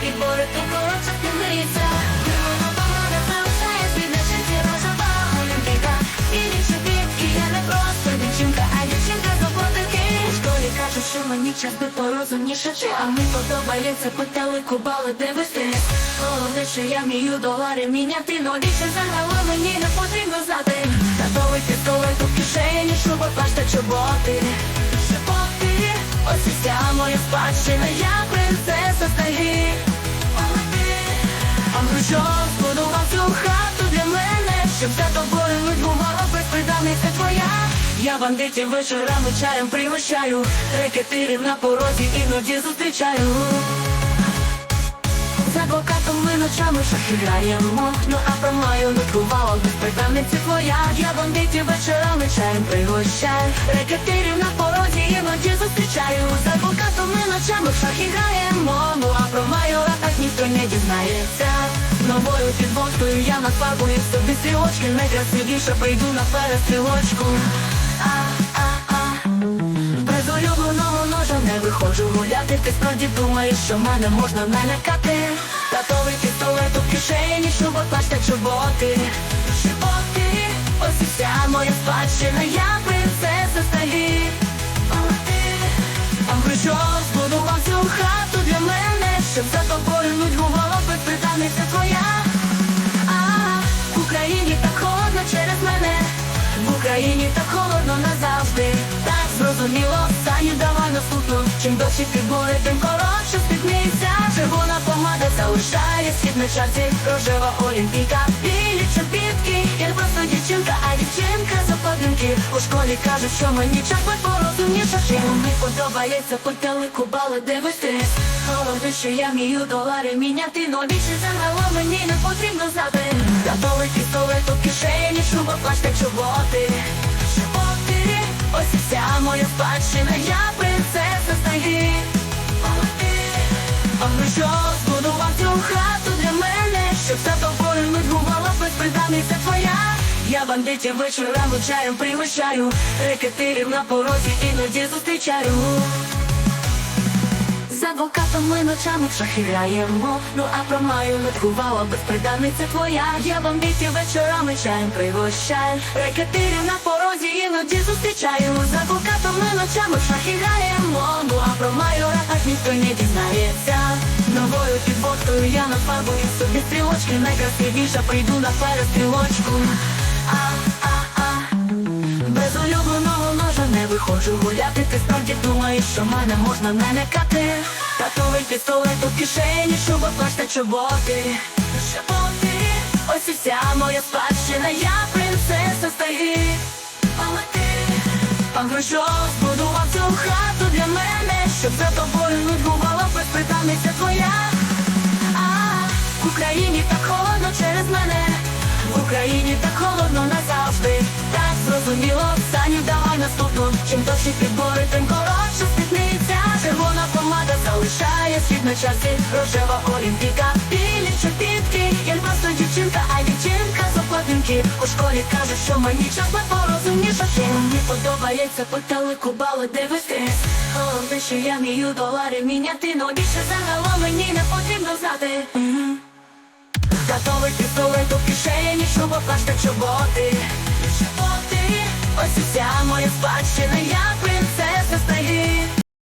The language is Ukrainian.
Підбори, тим коротше ти мрійся Думаю, помада залишає свій начинці І більше бітки, я не просто дівчинка, а дівчинка з оплатики школі кажуть, що мені час би порозумніше А мені подобається по телеку бали дивитись Головне, що я вмію долари міняти Но більше загалом мені не потрібно знати. Татовий пістолет у кишені, шуба, плащ та чоботи вся моя спадщина, я принцеса стаги Хрущов збудував цю хату для мене Щоб за тобою нудьгувала безприданий це твоя. Я бандитів вечорами чаєм пригощаю Рекетирів на порозі іноді зустрічаю. З адвокатом ми ночами шахи граємо Ну а про мою нутрувала безприданниця твоя. Я бандитів вечорами чаєм пригощаю Рекетирів на порозі іноді зустрічаю Ночами шахи граємо. Ну а про майора так ніхто не дізнається. Новою підводкою я нафарбую собі стрілочки Найкрасивіше прийду на перестрілочку. А-а-а без улюбленого ножа не виходжу гуляти. Ти справді думаєш, що мене можна налякати? Татовий пістолет у кишені, шуба, плащ та чоботи. Чоботи, ось і вся моя спадщина. Я Щоб за тобою нудьгувала безприданиця твоя а в Україні так холодно через мене, в Україні так холодно назавжди. Так зрозуміло, Саню, давай наступну. Чим дощі підбори, тим коротше спідниця. Червона помада залишає схід на часі, рожева олімпійка, білі чобітки. Я просто дівчинка, а дівчинка за подинки. У школі кажуть, що мені час би порозумніше. Чим мені подобається по телеку бали дивитись. Головне, що я вмію долари міняти, но більше загалом мені не потрібно знати. Готовий пістолет у кишені, шуба, плащ та чоботи. Чоботи, ось і вся моя спадщина, я принцеса стаги. А Хрущов збудував цю хату для мене, щоб за тобою нудьгувала безприданиця твоя. Я бандитів вечорами чаєм пригощаю, рекетирів на порозі іноді зустрічаю. Адвокатом ми ночами в шахи граємо Ну а про маю нудьгувала безприданиця твоя. Я бандитів вечорами чаєм пригощаю. Рекетирів на порозі іноді зустрічаю З адвокатом ми ночами в шахи граємо Ну а про маю так ніхто не дізнається. Новою підводкою я нафарбую собі стрілочки. Найкрасивіша прийду на перестрілочку. Не виходжу гуляти. Ти справді думаєш, що мене можна налякати Татовий пістолет у кишені, шуба, плащ та чоботи. Чоботи, ось і вся моя спадщина Я принцеса стаги Пан Хрущов збудував цю хату для мене Щоб за тобою нудьгувала безприданиця твоя. А в Україні так холодно через мене. В Україні так холодно назавжди. Так зрозуміло, Саню, давай наступну. Чим довші підбори, тим на часі Рожева олімпіка, білі чобітки просто дівчинка, а дівчинка з оплатинки У школі кажуть, що мені час не порозумніше. Мені подобається по телеку бали дивитись. Головне, що я вмію долари міняти Но більше загалом мені не потрібно знати. Готовий пістолет у кишені, та чоботи. Чоботи, ось і вся моя спадщина, я принцеса стаги